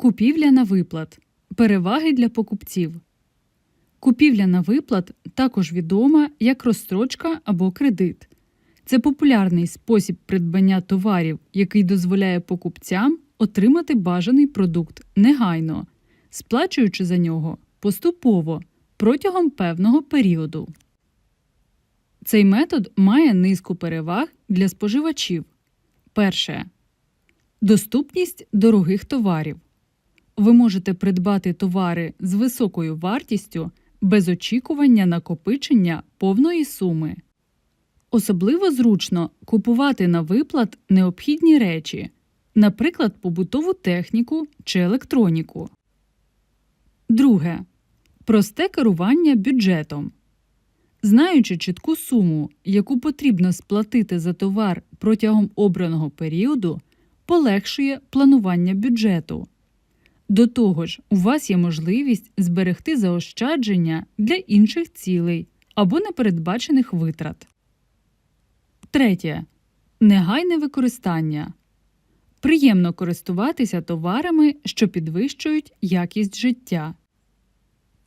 Купівля на виплат. Переваги для покупців. Купівля на виплат також відома як розстрочка або кредит. Це популярний спосіб придбання товарів, який дозволяє покупцям отримати бажаний продукт негайно, сплачуючи за нього поступово протягом певного періоду. Цей метод має низку переваг для споживачів. Перше. Доступність дорогих товарів. Ви можете придбати товари з високою вартістю без очікування накопичення повної суми. Особливо зручно купувати на виплат необхідні речі, наприклад, побутову техніку чи електроніку. Друге. Просте керування бюджетом. Знаючи чітку суму, яку потрібно сплатити за товар протягом обраного періоду, полегшує планування бюджету. До того ж, у вас є можливість зберегти заощадження для інших цілей або непередбачених витрат. Третє. Негайне використання. Приємно користуватися товарами, що підвищують якість життя.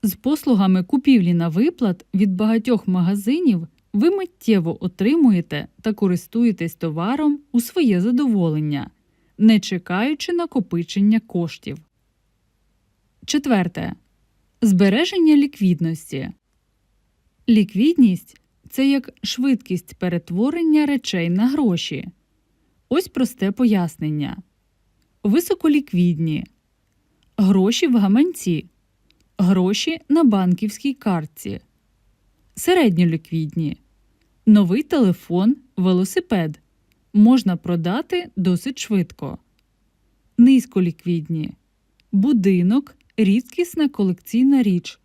З послугами купівлі на виплат від багатьох магазинів ви миттєво отримуєте та користуєтесь товаром у своє задоволення, не чекаючи накопичення коштів. Четверте. Збереження ліквідності. Ліквідність це як швидкість перетворення речей на гроші. Ось просте пояснення. Високоліквідні. Гроші в гаманці. Гроші на банківській картці. Середньоліквідні. Новий телефон, велосипед. Можна продати досить швидко. Низьколіквідні. Будинок рідкісна колекційна річ.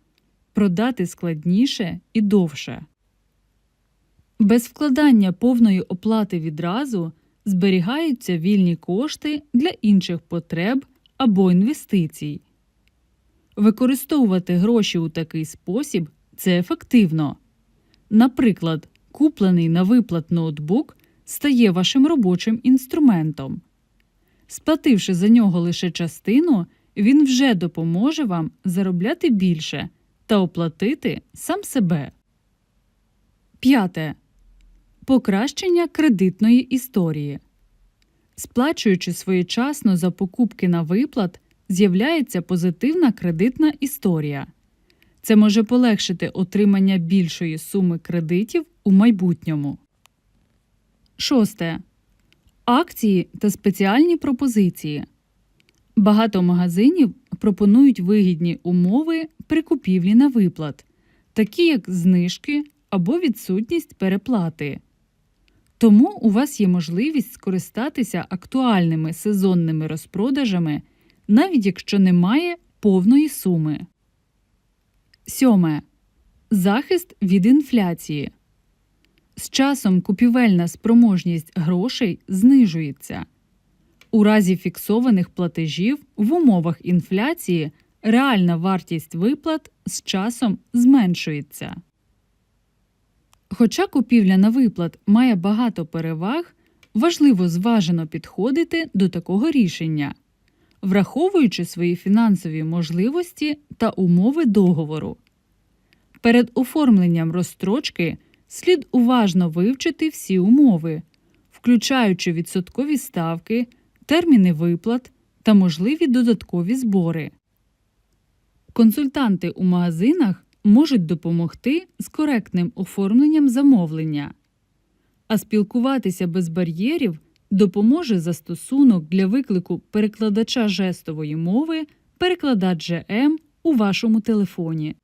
Продати складніше і довше. Без вкладання повної оплати відразу зберігаються вільні кошти для інших потреб або інвестицій. Використовувати гроші у такий спосіб це ефективно. Наприклад, куплений на виплат ноутбук стає вашим робочим інструментом. Сплативши за нього лише частину, він вже допоможе вам заробляти більше та оплатити сам себе. П'яте. Покращення кредитної історії. Сплачуючи своєчасно за покупки на виплат, з'являється позитивна кредитна історія. Це може полегшити отримання більшої суми кредитів у майбутньому. Шосте. Акції та спеціальні пропозиції. Багато магазинів пропонують вигідні умови при купівлі на виплат, такі як знижки або відсутність переплати. Тому у вас є можливість скористатися актуальними сезонними розпродажами, навіть якщо немає повної суми. Сьоме. Захист від інфляції. З часом купівельна спроможність грошей знижується. У разі фіксованих платежів в умовах інфляції реальна вартість виплат з часом зменшується. Хоча купівля на виплат має багато переваг, важливо зважено підходити до такого рішення, враховуючи свої фінансові можливості та умови договору. Перед оформленням розстрочки слід уважно вивчити всі умови, включаючи відсоткові ставки, терміни виплат та можливі додаткові збори. Консультанти у магазинах можуть допомогти з коректним оформленням замовлення, а спілкуватися без бар'єрів допоможе застосунок для виклику перекладача жестової мови перекладач ЖМ у вашому телефоні.